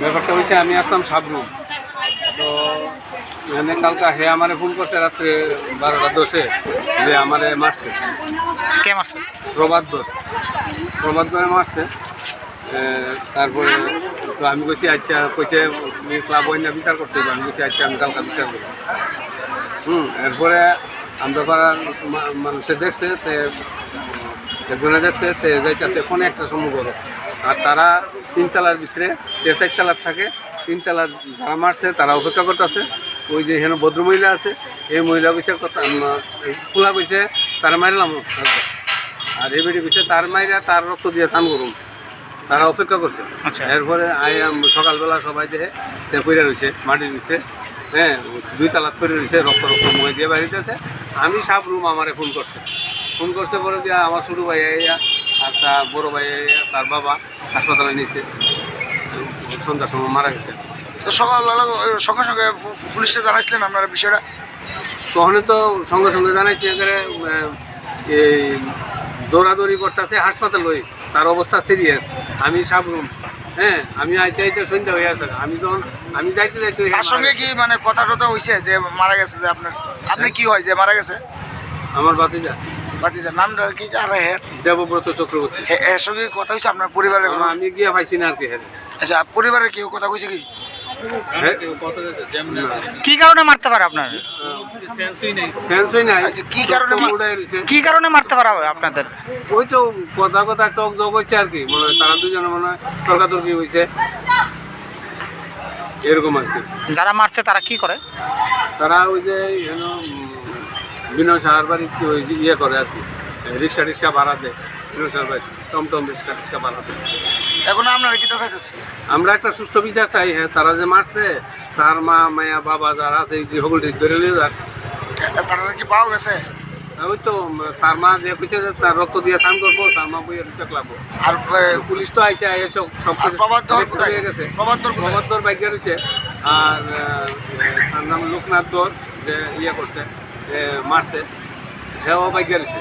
ব্যাপারটা হচ্ছে আমি আসলাম সাবরুম। তো এখানে কালকা হে আমারে ফোন করছে রাত্রে বারোটা দশে যে আমারে মারছে। কে মারছে? প্রবাদ দর প্রবাদ দরে মারছে। তারপরে তো আমি বলছি আচ্ছা কইছে ক্লাব না বিচার করতে আমি বলছি আচ্ছা আমি কালকা বিচার করব। হুম এরপরে আমরা পাড়ার মানুষে দেখছে তে একজনে দেখছে তে যাইতেছে ফোনে একটা সময় করো আর তারা তিনতলার ভিতরে যে চারতলার থাকে তিনতলা যারা মারছে তারা অপেক্ষা করতেছে। ওই যে এখানে ভদ্রমহিলা আছে এই মহিলা বিষয়ের কথা খোলা কইছে তারা মারলাম আর এই বেটি কইছে তার মাইরা তার রক্ত দিয়ে স্নান করুন তারা অপেক্ষা করছে। আচ্ছা। এরপরে আই আম- সকালবেলা সবাই দেখে তে পইরা রয়েছে মাটির ভিতরে হ্যাঁ দুই তালাত করে রয়েছে রক্ত রক্ত মুখে দিয়ে বাড়িতেছে আমি সাপ রুম আমারে ফোন করছে। ফোন করতে পরে যে আমার ছোটো ভাই আইয়া আর তার বড় ভাই আইয়া তার বাবা হাসপাতালে নিয়েছে। সন্ধ্যার সময় মারা গেছে। তো সকালবেলা সঙ্গে সঙ্গে পুলিশে জানাইছিলেন আপনারা বিষয়টা? তখন তো সঙ্গে সঙ্গে জানাইছি এখানে এই দৌড়াদৌড়ি করতেছে হাসপাতাল হই তার অবস্থা সিরিয়াস আমি সাপ রুম হ্যাঁ আমি আইতে আইতে সন্ধ্যা হয়ে আছে আমি তখন আমি যাইতে যাইতে তার সঙ্গে কি মানে কথা টথা হয়েছে যে মারা গেছে যে আপনার? আপনি কি হয় যে মারা গেছে? আমার বাতিজা বাতিজার নামটা কি আর হ্যাঁ দেবব্রত চক্রবর্তী। এর সঙ্গে কথা হয়েছে আপনার পরিবারের আমি গিয়ে পাইছি না আর কি আচ্ছা পরিবারের কেউ কথা কইছে কি? কি কারণে মারতে পারে আপনার? আচ্ছা, কি কারণে কি কারণে মারতে পারা হবে আপনাদের? ওই তো কথা কথা টক জগ হচ্ছে আর কি মনে হয় তারা দুজনে মনে হয় তর্কাতর্কি হয়েছে এরকম আর কি। যারা মারছে তারা কি করে? তারা ওই যে যেন বিনয় সাহার বাড়ি কি ওই ইয়ে করে আর কি? রিক্সা টিক্সা ভাড়া দেয়। বিনয় সাহার বাড়ি। টমটম রিক্সা টিক্সা ভাড়া দেয়। এখন আপনারা কি তা চাইতেছে আমরা একটা সুষ্ঠু বিচার চাই হ্যাঁ তারা যে মারছে তার মা মায়া বাবা যারা আছে গৃহগুল ঠিক ধরে নিয়ে যাক। তারা কি পাওয়া গেছে? ওই তো তার মা যে কইছে যে তার রক্ত দিয়ে স্নান করব তার মা বইয়ের রিক্সা লাগবো আর পুলিশ তো আইছে আইসে সব প্রবাদ দর কোথায় গেছে? দর প্রবাদ দর বাইকে রয়েছে। আর তার নাম লোকনাথ দর যে ইয়ে করছে। যে মারছে হেও বাইকে রয়েছে